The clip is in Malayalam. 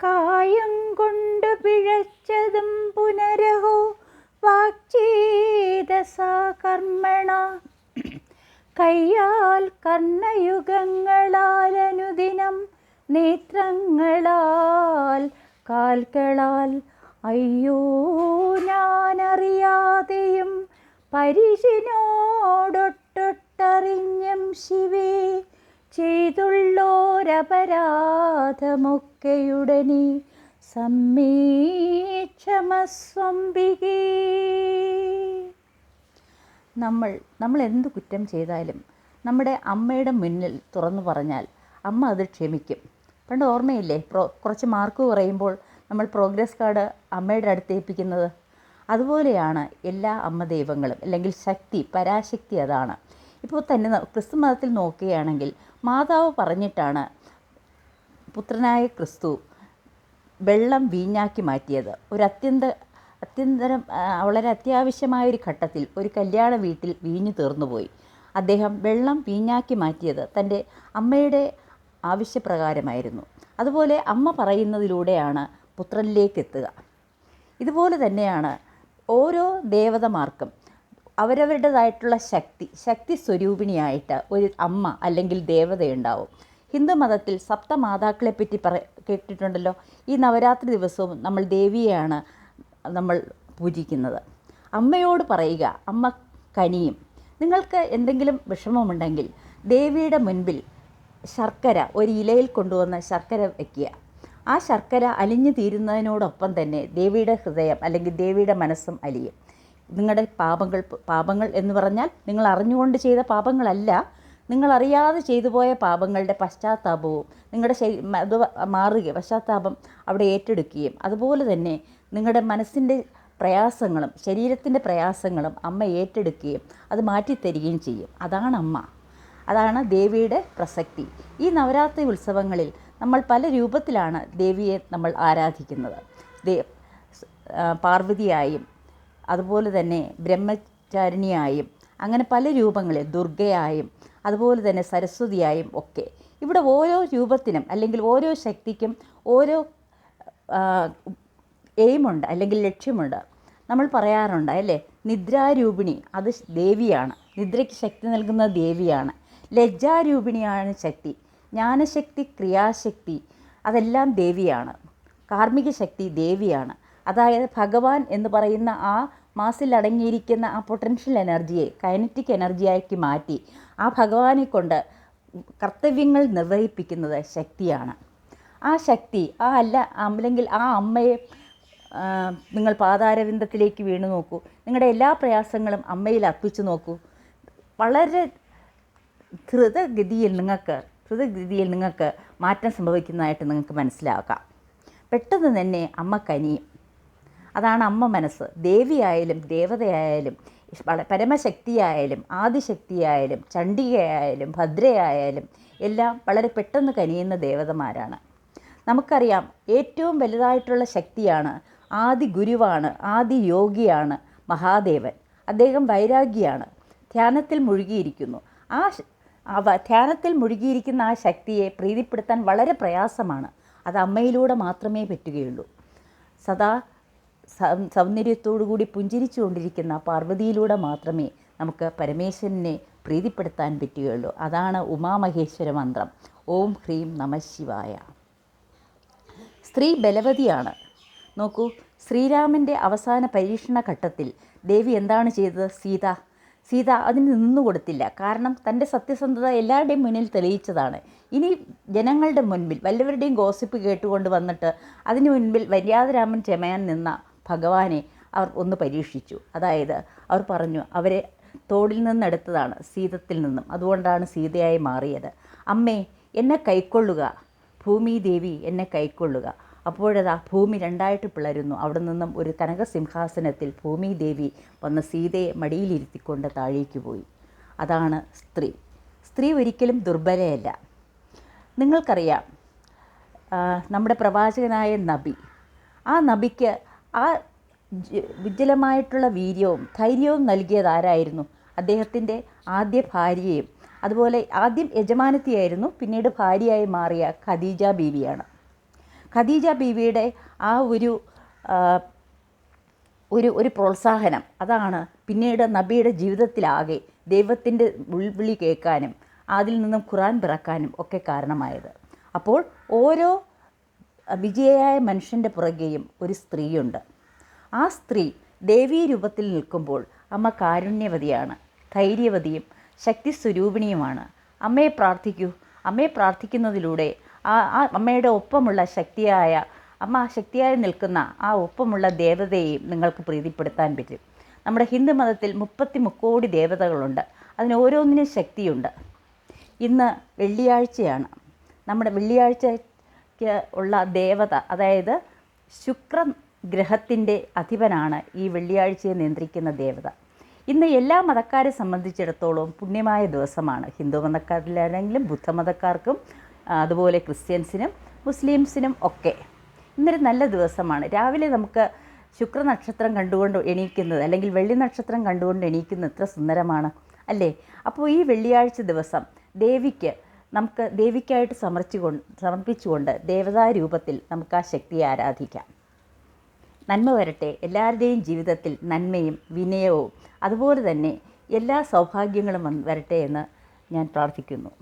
കായം കൊണ്ട് പിഴച്ചതും പുനരഹോ വാക്ചേതസാ കർമ്മണ കയ്യാൽ കർണയുഗങ്ങളാൽ അനുദിനം നേത്രങ്ങളാൽ കാൽകളാൽ. അയ്യോ ഞാനറിയാതെയും പരിശിനോടൊട്ടൊട്ടറിഞ്ഞും ചെയ്തുള്ളോരപരാധമൊക്കെയുടനെ സമ്മേക്ഷമസ്വംബികേ. നമ്മൾ നമ്മൾ എന്ത് കുറ്റം ചെയ്താലും നമ്മുടെ അമ്മയുടെ മുന്നിൽ തുറന്നു പറഞ്ഞാൽ അമ്മ അത് ക്ഷമിക്കും. പണ്ട് ഓർമ്മയില്ലേ? പ്രോ കുറച്ച് മാർക്ക് കുറയുമ്പോൾ നമ്മൾ പ്രോഗ്രസ് കാർഡ് അമ്മയുടെ അടുത്ത് ഏൽപ്പിക്കുന്നത്? അതുപോലെയാണ് എല്ലാ അമ്മ ദൈവങ്ങളും അല്ലെങ്കിൽ ശക്തി പരാശക്തി അതാണ്. ഇപ്പോൾ തന്നെ ക്രിസ്തു മതത്തിൽ നോക്കുകയാണെങ്കിൽ മാതാവ് പറഞ്ഞിട്ടാണ് പുത്രനായ ക്രിസ്തു വെള്ളം വീഞ്ഞാക്കി മാറ്റിയത്. ഒരു അത്യന്ത അത്യന്തരം വളരെ അത്യാവശ്യമായ ഒരു ഘട്ടത്തിൽ ഒരു കല്യാണ വീട്ടിൽ വീഞ്ഞു തീർന്നുപോയി അദ്ദേഹം വെള്ളം വീഞ്ഞാക്കി മാറ്റിയത് തന്റെ അമ്മയുടെ ആവശ്യപ്രകാരമായിരുന്നു. അതുപോലെ അമ്മ പറയുന്നതിലൂടെയാണ് പുത്രനിലേക്ക് എത്തുക ഇതുപോലെ തന്നെയാണ് ഓരോ ദേവതമാർക്കും അവരവരുടേതായിട്ടുള്ള ശക്തി ശക്തി സ്വരൂപിണിയായിട്ട് ഒരു അമ്മ അല്ലെങ്കിൽ ദേവതയുണ്ടാവും. ഹിന്ദു മതത്തിൽ സപ്തമാതാക്കളെ പറ്റി പറ കേട്ടിട്ടുണ്ടല്ലോ. ഈ നവരാത്രി ദിവസവും നമ്മൾ ദേവിയെയാണ് നമ്മൾ പൂജിക്കുന്നത്. അമ്മയോട് പറയുക അമ്മ കനിയും. നിങ്ങൾക്ക് എന്തെങ്കിലും വിഷമമുണ്ടെങ്കിൽ ദേവിയുടെ മുൻപിൽ ശർക്കര ഒരു ഇലയിൽ കൊണ്ടുവന്ന് ശർക്കര വയ്ക്കുക ആ ശർക്കര അലിഞ്ഞു തീരുന്നതിനോടൊപ്പം തന്നെ ദേവിയുടെ ഹൃദയം അല്ലെങ്കിൽ ദേവിയുടെ മനസ്സും അലിയും. നിങ്ങളുടെ പാപങ്ങൾ പാപങ്ങൾ എന്ന് പറഞ്ഞാൽ നിങ്ങൾ അറിഞ്ഞുകൊണ്ട് ചെയ്ത പാപങ്ങളല്ല നിങ്ങൾ അറിയാതെ ചെയ്തു പോയ പാപങ്ങളുടെ പശ്ചാത്താപവും നിങ്ങളുടെ ശരീ- അത് മാറുകയും പശ്ചാത്താപം അവിടെ ഏറ്റെടുക്കുകയും. അതുപോലെ തന്നെ നിങ്ങളുടെ മനസ്സിന്റെ പ്രയാസങ്ങളും ശരീരത്തിന്റെ പ്രയാസങ്ങളും അമ്മ ഏറ്റെടുക്കുകയും അത് മാറ്റിത്തരികയും ചെയ്യും. അതാണ് അമ്മ. അതാണ് ദേവിയുടെ പ്രസക്തി. ഈ നവരാത്രി ഉത്സവങ്ങളിൽ നമ്മൾ പല രൂപത്തിലാണ് ദേവിയെ നമ്മൾ ആരാധിക്കുന്നത്. ദേ പാർവതിയായും അതുപോലെ തന്നെ ബ്രഹ്മചാരിണിയായും അങ്ങനെ പല രൂപങ്ങളിൽ ദുർഗയായും അതുപോലെ തന്നെ സരസ്വതിയായും ഒക്കെ. ഇവിടെ ഓരോ രൂപത്തിനും അല്ലെങ്കിൽ ഓരോ ശക്തിക്കും ഓരോ എയിമുണ്ട് അല്ലെങ്കിൽ ലക്ഷ്യമുണ്ട്. നമ്മൾ പറയാറുണ്ട് അല്ലേ? നിദ്രാരൂപിണി അത് ദേവിയാണ്. നിദ്രയ്ക്ക് ശക്തി നൽകുന്ന ദേവിയാണ്. ലജ്ജാരൂപിണിയാണ് ശക്തി. ജ്ഞാനശക്തി ക്രിയാശക്തി അതെല്ലാം ദേവിയാണ്. കാർമ്മിക ശക്തി ദേവിയാണ്. അതായത് ഭഗവാൻ എന്ന് പറയുന്ന ആ മാസിൽ അടങ്ങിയിരിക്കുന്ന ആ പൊട്ടൻഷ്യൽ എനർജിയെ കൈനറ്റിക് എനർജിയാക്കി മാറ്റി ആ ഭഗവാനെ കൊണ്ട് കർത്തവ്യങ്ങൾ നിർവഹിപ്പിക്കുന്നത് ശക്തിയാണ്. ആ ശക്തി ആ അല്ല അല്ലെങ്കിൽ ആ അമ്മയെ നിങ്ങൾ പാതാരവിന്ദത്തിലേക്ക് വീണു നോക്കൂ. നിങ്ങളുടെ എല്ലാ പ്രയാസങ്ങളും അമ്മയിൽ അർപ്പിച്ചു നോക്കൂ. വളരെ ധൃതഗതിയിൽ നിങ്ങൾക്ക് ധൃതഗതിയിൽ നിങ്ങൾക്ക് മാറ്റം സംഭവിക്കുന്നതായിട്ട് നിങ്ങൾക്ക് മനസ്സിലാക്കാം. പെട്ടെന്ന് തന്നെ അമ്മ കനിയും. അതാണ് അമ്മ മനസ്സ്. ദേവിയായാലും ദേവതയായാലും പരമശക്തിയായാലും ആദിശക്തിയായാലും ചണ്ഡികയായാലും ഭദ്രയായാലും എല്ലാം വളരെ പെട്ടെന്ന് കനിയുന്ന ദേവതമാരാണ്. നമുക്കറിയാം ഏറ്റവും വലുതായിട്ടുള്ള ശക്തിയാണ് ആദി ഗുരുവാണ് ആദി യോഗിയാണ് മഹാദേവൻ. അദ്ദേഹം വൈരാഗിയാണ് ധ്യാനത്തിൽ മുഴുകിയിരിക്കുന്നു. ആ ധ്യാനത്തിൽ മുഴുകിയിരിക്കുന്ന ആ ശക്തിയെ പ്രീതിപ്പെടുത്താൻ വളരെ പ്രയാസമാണ്. അത് അമ്മയിലൂടെ മാത്രമേ പറ്റുകയുള്ളൂ. സദാ സൗന്ദര്യത്തോടുകൂടി പുഞ്ചിരിച്ചുകൊണ്ടിരിക്കുന്ന പാർവതിയിലൂടെ മാത്രമേ നമുക്ക് പരമേശ്വരനെ പ്രീതിപ്പെടുത്താൻ പറ്റുകയുള്ളൂ. അതാണ് ഉമാമഹേശ്വര മന്ത്രം. ഓം ഹ്രീം നമ ശിവായ. സ്ത്രീ ബലവതിയാണ്. നോക്കൂ ശ്രീരാമന്റെ അവസാന പരീക്ഷണ ഘട്ടത്തിൽ ദേവി എന്താണ് ചെയ്തത്? സീത. സീത അതിന് നിന്നു കൊടുത്തില്ല. കാരണം തന്റെ സത്യസന്ധത എല്ലാവരുടെയും മുന്നിൽ തെളിയിച്ചതാണ്. ഇനി ജനങ്ങളുടെ മുൻപിൽ വല്ലവരുടെയും ഗോസിപ്പ് കേട്ടുകൊണ്ട് വന്നിട്ട് അതിന് മുൻപിൽ വര്യാതരാമൻ ചെമയാൻ നിന്ന ഭഗവാനെ അവർ ഒന്ന് പരീക്ഷിച്ചു. അതായത് അവർ പറഞ്ഞു അവരെ തോടിൽ നിന്നെടുത്തതാണ് സീതത്തിൽ നിന്നും. അതുകൊണ്ടാണ് സീതയായി മാറിയത്. അമ്മേ എന്നെ കൈക്കൊള്ളുക. ഭൂമി ദേവി എന്നെ കൈക്കൊള്ളുക. അപ്പോഴതാ ഭൂമി രണ്ടായിട്ട് പിളരുന്നു. അവിടെ നിന്നും ഒരു കനകസിംഹാസനത്തിൽ ഭൂമി ദേവി വന്ന് സീതയെ മടിയിലിരുത്തിക്കൊണ്ട് താഴേക്ക് പോയി. അതാണ് സ്ത്രീ. സ്ത്രീ ഒരിക്കലും ദുർബലയല്ല. നിങ്ങൾക്കറിയാം നമ്മുടെ പ്രവാചകനായ നബി ആ നബിക്ക് ആ വിജലമായിട്ടുള്ള വീര്യവും ധൈര്യവും നൽകിയത് ആരായിരുന്നു? അദ്ദേഹത്തിന്റെ ആദ്യ ഭാര്യയും. അതുപോലെ ആദ്യം യജമാനത്തിയായിരുന്നു പിന്നീട് ഭാര്യയായി മാറിയ ഖദീജ ബീവിയാണ്. ഖദീജ ബീവിയുടെ ആ ഒരു ഒരു ഒരു പ്രോത്സാഹനം അതാണ് പിന്നീട് നബിയുടെ ജീവിതത്തിലാകെ ദൈവത്തിന്റെ ഉൾവിളി കേൾക്കാനും അതിൽ നിന്നും ഖുറാൻ പിറക്കാനും ഒക്കെ കാരണമായത്. അപ്പോൾ ഓരോ വിജയായ മനുഷ്യന്റെ പുറകെയും ഒരു സ്ത്രീയുണ്ട്. ആ സ്ത്രീ ദേവീ രൂപത്തിൽ നിൽക്കുമ്പോൾ അമ്മ കാരുണ്യവതിയാണ് ധൈര്യവതിയും ശക്തി സ്വരൂപിണിയുമാണ് അമ്മയെ പ്രാർത്ഥിക്കൂ. അമ്മയെ പ്രാർത്ഥിക്കുന്നതിലൂടെ ആ ആ അമ്മയുടെ ഒപ്പമുള്ള ശക്തിയായ അമ്മ ശക്തിയായി നിൽക്കുന്ന ആ ഒപ്പമുള്ള ദേവതയെയും നിങ്ങൾക്ക് പ്രീതിപ്പെടുത്താൻ പറ്റും. നമ്മുടെ ഹിന്ദു മതത്തിൽ മുപ്പത്തി മുക്കോടി ദേവതകളുണ്ട്. അതിന് ഓരോന്നിനും ശക്തിയുണ്ട്. ഇന്ന് വെള്ളിയാഴ്ചയാണ്. നമ്മുടെ വെള്ളിയാഴ്ചയ്ക്ക് ഉള്ള ദേവത അതായത് ശുക്ര ഗ്രഹത്തിന്റെ അധിപനാണ് ഈ വെള്ളിയാഴ്ചയെ നിയന്ത്രിക്കുന്ന ദേവത. ഇന്ന് എല്ലാ മതക്കാരെ സംബന്ധിച്ചിടത്തോളം പുണ്യമായ ദിവസമാണ്. ഹിന്ദു മതക്കാരിലാണെങ്കിലും ബുദ്ധമതക്കാർക്കും അതുപോലെ ക്രിസ്ത്യൻസിനും മുസ്ലിംസിനും ഒക്കെ ഇന്നൊരു നല്ല ദിവസമാണ്. രാവിലെ നമുക്ക് ശുക്ര നക്ഷത്രം കണ്ടുകൊണ്ട് എണീക്കുന്നത് അല്ലെങ്കിൽ വെള്ളി നക്ഷത്രം കണ്ടുകൊണ്ട് എണീക്കുന്നത് എത്ര സുന്ദരമാണ് അല്ലേ? അപ്പോൾ ഈ വെള്ളിയാഴ്ച ദിവസം ദേവിക്ക് നമുക്ക് ദേവിക്കായിട്ട് സമർപ്പിച്ചുകൊണ്ട് സമർപ്പിച്ചുകൊണ്ട് ദേവതാ രൂപത്തിൽ നമുക്ക് ആ ശക്തിയെ ആരാധിക്കാം. നന്മ വരട്ടെ എല്ലാവരുടെയും ജീവിതത്തിൽ നന്മയും വിനയവും അതുപോലെ തന്നെ എല്ലാ സൗഭാഗ്യങ്ങളും വരട്ടെ എന്ന് ഞാൻ പ്രാർത്ഥിക്കുന്നു.